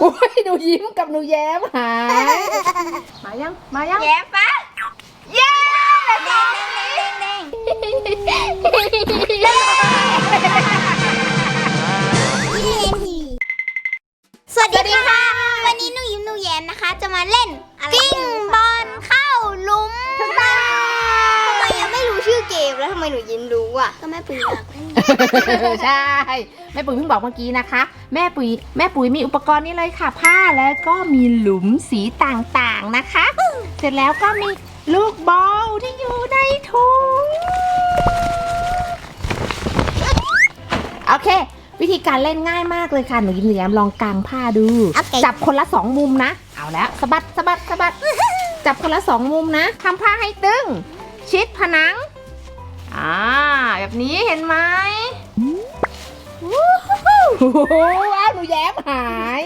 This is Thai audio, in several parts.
โอ้ยหนูยิ้มกับหนูแย้มหาย มายัง มายัง แย้มปะเย้เด้งเด้งเด้งเด้งสวัสดีค่ะ วันนี้หนูยิ้มหนูแย้มนะคะ จะมาเล่นกิ้ง มแล้วทำไมหนูยิ้มรู้อะก็แม่ปีอยากเล่นใช่ แม่ปุ๋ยเพิ่งบอกเมื่อกี้นะคะ แม่ปุ๋ยแม่ปุ๋ยมีอุปกรณ์นี่เลยค่ะ ผ้าแล้วก็มีหลุมสีต่างๆนะคะ เสร็จแล้วก็มีลูกบอลที่อยู่ในถุงโอเค วิธีการเล่นง่ายมากเลยค่ะหนูยิ้มหนูแย้มลองกางผ้าดูโอเคจับคนละสองมุมนะ เอาแล้วสะบัดสะบัดสะบัดจับคนละสองมุมนะทำผ้าให้ตึง ชิดผนัง อ่า แบบนี้เห็นไหมโอ้โหว้าวหนูแย้มหาย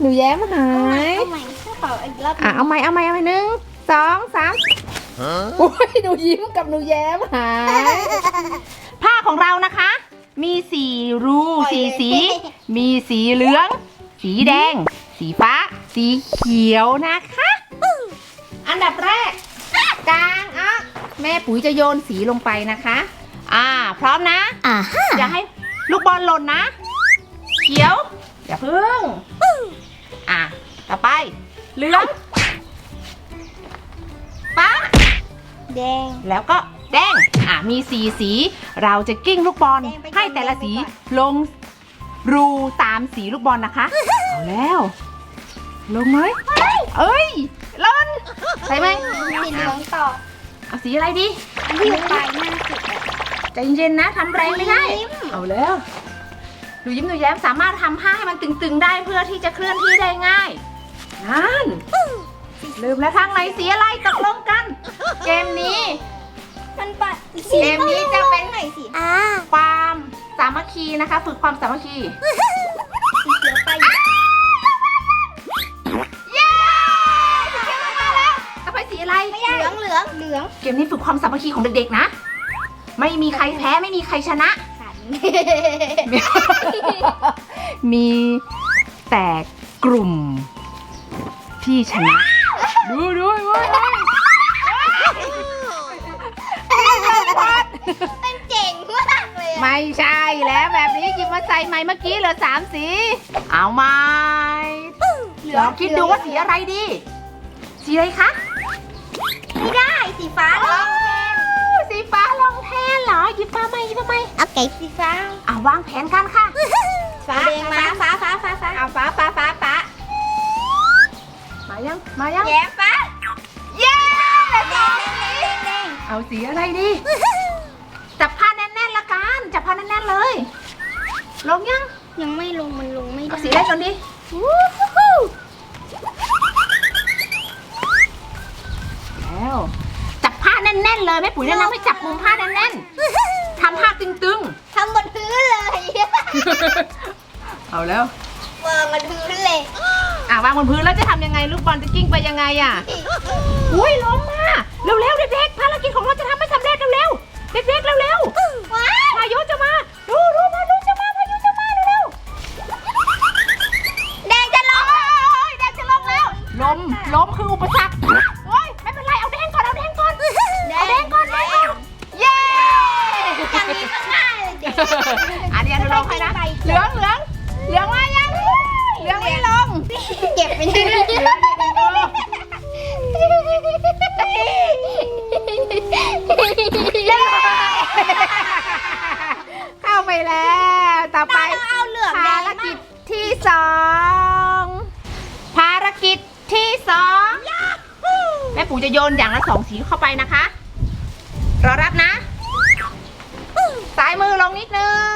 หนูแย้มหายเอาใหม่ขออีกรอบอะเอาใหม่เอาใหม่เอาใหม่หนึ่งสองสามโอ้ยหนูยิ้มกับหนูแย้มหาย ผ้าของเรานะคะ มีสีรูสีสี มีสีเหลือง สีแดง สีฟ้า สีเขียวนะคะ อันดับแรกกลางอะ แม่ปุ๋ยจะโยนสีลงไปนะคะ อ่า พร้อมนะ อ่าฮะอย่าให้ลูกบอลหล่นนะ เขียว อย่าพึ่ง อะ ต่อไป เหลืองฟ้า แดง แล้วก็แดง อะ มีสีสี เราจะกิ้งลูกบอลแดงไปก่อนให้แต่ละสีแดงไปก่อนลงรูตามสีลูกบอลนะคะ เอาแล้ว ลงไหมเอ้ยหล่นใช่ไหม สีเหลืองต่อ เอาสีอะไรดีอันที่อยู่ปลายหน้าสุดอะใจเย็นๆนะทำแรงไม่ได้ ยิ้มเอาแล้วหนูยิ้มหนูแย้มสามารถทำผ้าให้มันตึงๆได้เพื่อที่จะเคลื่อนที่ได้ง่ายนั่นลืมแล้วทางไหนสีอะไรตกลงกัน เกมนี้ มันปะเกมนี้จะเป็น ไหนสี อ่า ความสามัคคีนะคะ ฝึกความสามัคคี องเหลืองเหลืองเกมนี้ฝึกความสามัคคีของเด็กๆนะ ไม่มีใครแพ้ไม่มีใครชนะ ขันมีแต่กลุ่มที่ชนะดูดูดูดูเป็นเจ๋งมากเลยอะไม่ใช่แล้วแบบนี้หยิบมาใส่ใหม่เมื่อกี้เหลือสามสี เอาไหมลองคิดดูว่าสีอะไรดี สีอะไรคะ หยิบมาใหม่โอเคสีฟ้าอะวางแผนกันค่ะ ฟ้าแดงมา ฟ้าฟ้าฟ้าฟ้าเอาฟ้าฟ้าฟ้าฟ้ามายัง มายัง แย้มฟ้า เย้แดงแดงแดงแดงเอาสีอะไรดี จับผ้าแน่นๆละกัน จับผ้าแน่นๆเลย ลงยัง ยังไม่ลงมันลงไม่เอาได้สีอะไรก่อนดี วู้ฮู้ แล้ว จับผ้าแน่นๆเลยแม่ปุ๋ยแนะนำให้จับมุมผ้าแน่นๆทำผ้าตึง ทำบนพื้นเลย ๆ เอาแล้ว วางบนพื้นเลยอะวางบนพื้นแล้วจะทำยังไงลูกบอลจะกิ้งไปยังไงอะ อุ้ยล้มมาเร็วๆเด็กๆภารกิจของเราจะทำไม่สำเร็จเร็วๆเด็กๆเร็วว้าๆพายุจะมาดูดูพายุจะมาพายุจะมาเร็วแดงจะลๆงโอ้ยแดงจะลงแล้วล้มล้มคืออุปสรรคโอ้ยไม่เป็นไรเอาแดงก่อนเอาแดงก่อนเอาแดงก่อนแดงก่อนเย้ อย่างนี้ก็ง่ายเลยเด็กอันนี้เราลองให้นะ เหลือง เก็บไปเลยเหลืองไม่ลงเข้าไปแล้ว ต่อไปเอาเหลืองภารกิจที่สองภารกิจที่สองแม่ปู่จะโยนอย่างละสองสีเข้าไปนะคะ รอรับนะซ้ายมือลงนิดนึง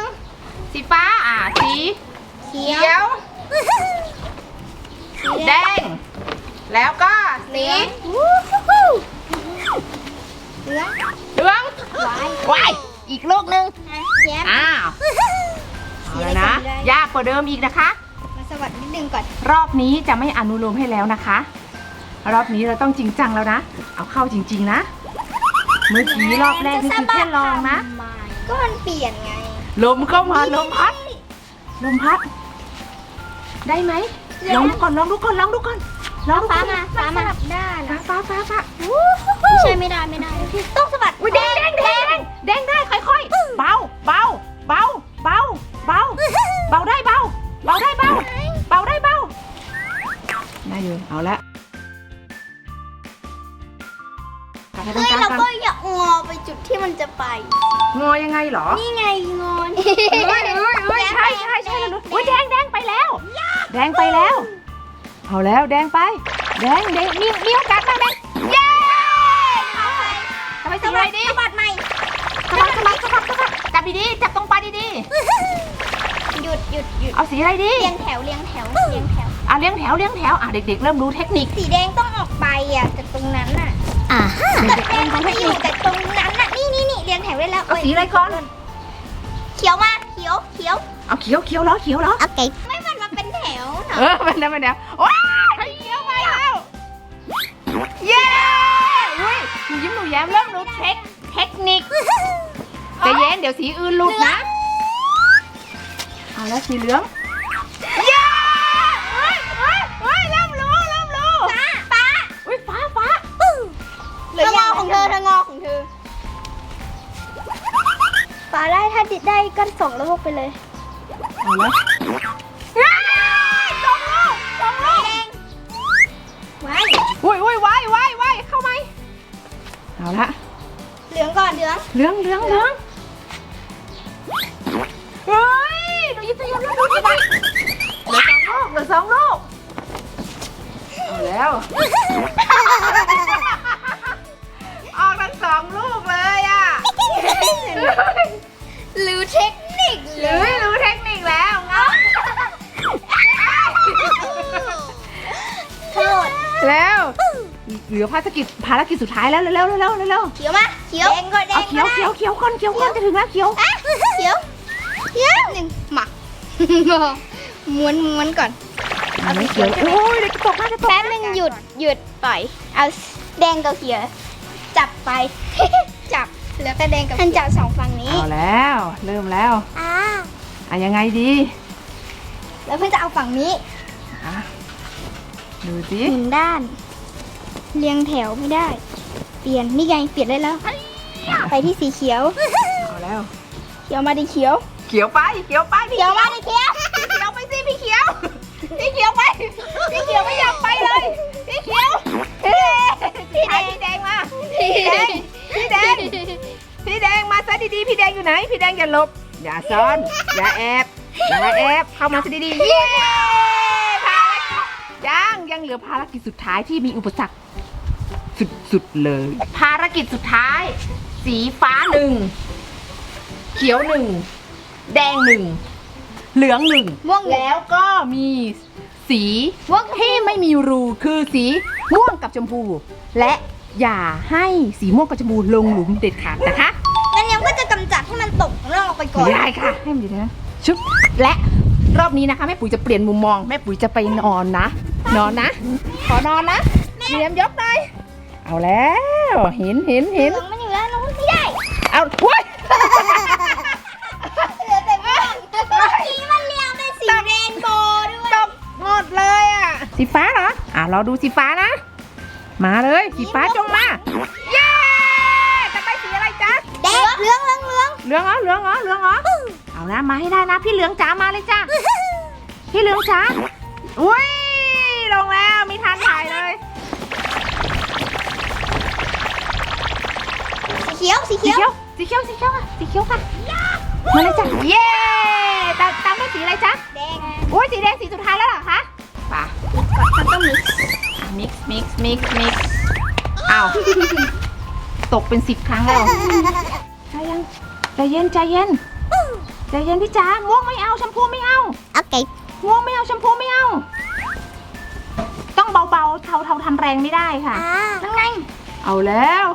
สีฟ้าอ่าสี เขียว วแดง แล้วก็สีเหลืองเหลืองว้ายว้ายอีกลูกหนึงแย้มอ้าวเอาแล้วนะยากกว่าเดิมอีกนะคะ มาสวัสดีนิดนึงก่อน รอบนี้จะไม่อนุโลมให้แล้วนะคะ รอบนี้เราต้องจริงจังแล้วนะ เอาเข้าจริง ๆ นะ เมื่อกี้รอบแรกนี่คือแค่ลองนะ ก็มันเปลี่ยนไง ลมเข้ามาลมพัด ลมพัด ได้ไหม ลองดูก่อนลองดูก่อนลองดูก่อนลองดูฟ้าก่อนมาฟ้ามาด้านฟ้าฟ้าฟ้าฟ้าไม่ใช่ไม่ได้ไม่ได้ต้องสะบัดอุ้ยแดงแดงแดงแดงได้ค่อยๆเบาเบาเบาเบาเบาเบาได้เบาเบาได้เบาเบาได้เบาได้อยู่เอาละกลับไปตรงเฮ้ยกลางเรากันก็อยากงอไปจุดที่มันจะไป งอยังไงเหรอนี่ไงงอนเอ้ยเอ้ยเอ้ยใช่ใช่ใช่แล้วรู้อุ้ยแดงแดงไปแล้ว แดงไปแล้ว เอาแล้วแดงไป แดงแดงมีมีโอกาสมากแดง เย้ทำไมสีอะไรดีสะบัดใหม่สะบัดสะบัดสะบัดสะบัดจับดีๆจับตรงปลาดีหยุดหยุดหยุดๆ เอาสีอะไรดี เรียงแถวเรียงแถวเรียงแถว อะเลี้ยงแถวเลี้ยงแถว อะเด็กๆ เริ่มรู้เทคนิค สีแดงต้องออกไปอะจากตรงนั้นน่ะอ่าแต่แดงเขาไม่อยู่แต่ตรงนั้นน่ะนี่นี่นี่เรียงแถวได้แล้วเอาสีอะไรก่อน เขียวมาเขียวเขียวเอาเขียวเขียวเหรอเขียวเหรอโอเค เนาะเออมันแล้วมันแล้วโอ้ยเขียวไปแล้วเย้อุ้ยหนูยิ้มหนูแย้มเริ่มรู้เทคเทคนิคใจเย็นเดี๋ยวสีอื่นหลุดนะเอาแล้วสีเหลืองเย้เฮ้ยเฮ้ยเฮ้ยเริ่มรู้เริ่มรู้ฟ้าฟ้าอุ้ยฟ้าฟ้าเธองอของเธอเธองอของเธอฟ้าได้ถ้าดิดได้ก็ส่งระบบไปเลยเอาแล้ว อุ้ยอุ้ยไว้ไว้ไว้เข้าไหมเอาละเหลืองก่อนเหลืองเหลืองเหลืองเหลืองเฮ้ยหนูยิ้มจะยิ้มแล้วดูสิเหลือสองลูกเหลือสองลูกเอาแล้วออกทั้งสองลูกเลยอะรู้เทคนิคหเลรือยรู้ ลือภารกิจภารกิจสุดท้ายแล้วเร็วเร็วเร็วเร็วเร็วเขียวมาเขียวแดงก็แดเอางเขียวเขียวเขียวก่อนเขียวก่อนจะถึงแล้วเขียวอะเขียวเขียวหนึ่งหมักม้วนม้วนก่อนเอาไม่เขียวโอ้ยเด็กจะตกน่าจะตกแป๊บนึงหยุดหยุดปล่อย เอาแดงกับเขียวจับไป จับแล้วก็แดงกับท่านจับสองฝั่งนี้เอาแล้ว เริ่มแล้วอ่าอะยังไงดีแล้วเพื่อนจะเอาฝั่งนี้อะดูสิหนึ่งด้าน เรียงแถวไม่ได้ เปลี่ยนนี่ไงเปลี่ยนได้แล้ว ไปที่สีเขียว เอาแล้ว เขียวมาดิเขียว เขียวไปเขียวไปพี่เขียวมาดิเขียวพี่เขียวไปสิพี่เขียวพี่เขียวไปพี่เขียวไม่อยากไปเลยพี่เขียวเฮ้พี่แดงพี่แดงมาพี่แดงพี่แดงพี่แดงมาซะดีๆพี่แดงอยู่ไหน พี่แดงอย่าหลบอย่าซ่อนอย่าแอบอย่าแอบเข้ามาซะดีๆเย้ภารกิจยังยังเหลือภารกิจสุดท้ายที่มีอุปสรรค สุดๆเลย ภารกิจสุดท้าย สีฟ้าหนึ่งเขียวหนึ่งแดงหนึ่งเหลืองหนึ่งม่วงหนึ่ง แล้วก็มีสีที่ไม่มีรูคือสีม่วงกับชมพู และอย่าให้สีม่วงกับชมพูลงหลุมเด็ดขาดนะคะงั้นยังก็จะกำจัดให้มันตกนอกไปก่อนไม่ได้ค่ะให้มันอยู่นะชุบและรอบนี้นะคะแม่ปุ๋ยจะเปลี่ยนมุมมองแม่ปุ๋ยจะไปนอนนะ นอนนะ ขอนอนนะเตรียมยกหน่อย เอาแล้วเห็นเห็นเหเห็นลืองมันอยู่แล้วน้องไม่ได้เอาอุ้ยเหลือแต่ม่วงสีมันเรียงเป็นสีเรนโบว์ด้วยตกหมดเลยอะสีฟ้าเหรออะเราดูสีฟ้านะ มาเลยสีฟ้าจงมาเย้จะไปสีอะไรจ๊ะแดงเหลืองเหลืองเหลืองเหลืองเหรอเหลืองเหรอเหลืองเหรอเอานะมาให้ได้นะ พี่เหลืองจ๋ามาเลยจ้าพี่เหลืองจ๋าอุ้ย เขียว สีสีเขียว เขียวสีเขียวสีเขียวค่ะสีเขียวค่ะมาเลยจ้ะเย้ตามตามด้วยสีอะไรจ๊ะแดงอุ้ยสีแดงสีสุดท้ายแล้วเหรอคะป่ะมันต้องมีมิกซ์มิกซ์มิกซ์มิกซ์อ้าวตกเป็นสิบครั้งแล้วใจเย็นใจเย็นใจเย็นใจเย็นพี่จ๋าม่วงไม่เอาแชมพูไม่เอาโอเคม่วงไม่เอาแชมพูไม่เอา ต้องเบาๆเทาเทาทำแรงไม่ได้ค่ะอ่านั่งไงเอาแล้ว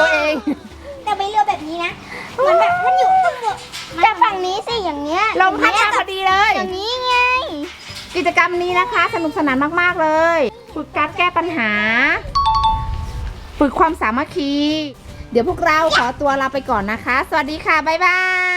ตัวเอง แต่ไม่เรือแบบนี้นะเหมือนแบบมันอยู่ตึ้งแต่ฝั่งนี้สิอย่างเงี้ยลมพัดมาพอดีเลย อย่างนี้ไง กิจกรรมนี้นะคะ สนุกสนานมากๆเลย ฝึกการแก้ปัญหา ฝึกความสามัคคี เดี๋ยวพวกเราขอตัวลาไปก่อนนะคะ สวัสดีค่ะ บ๊ายบาย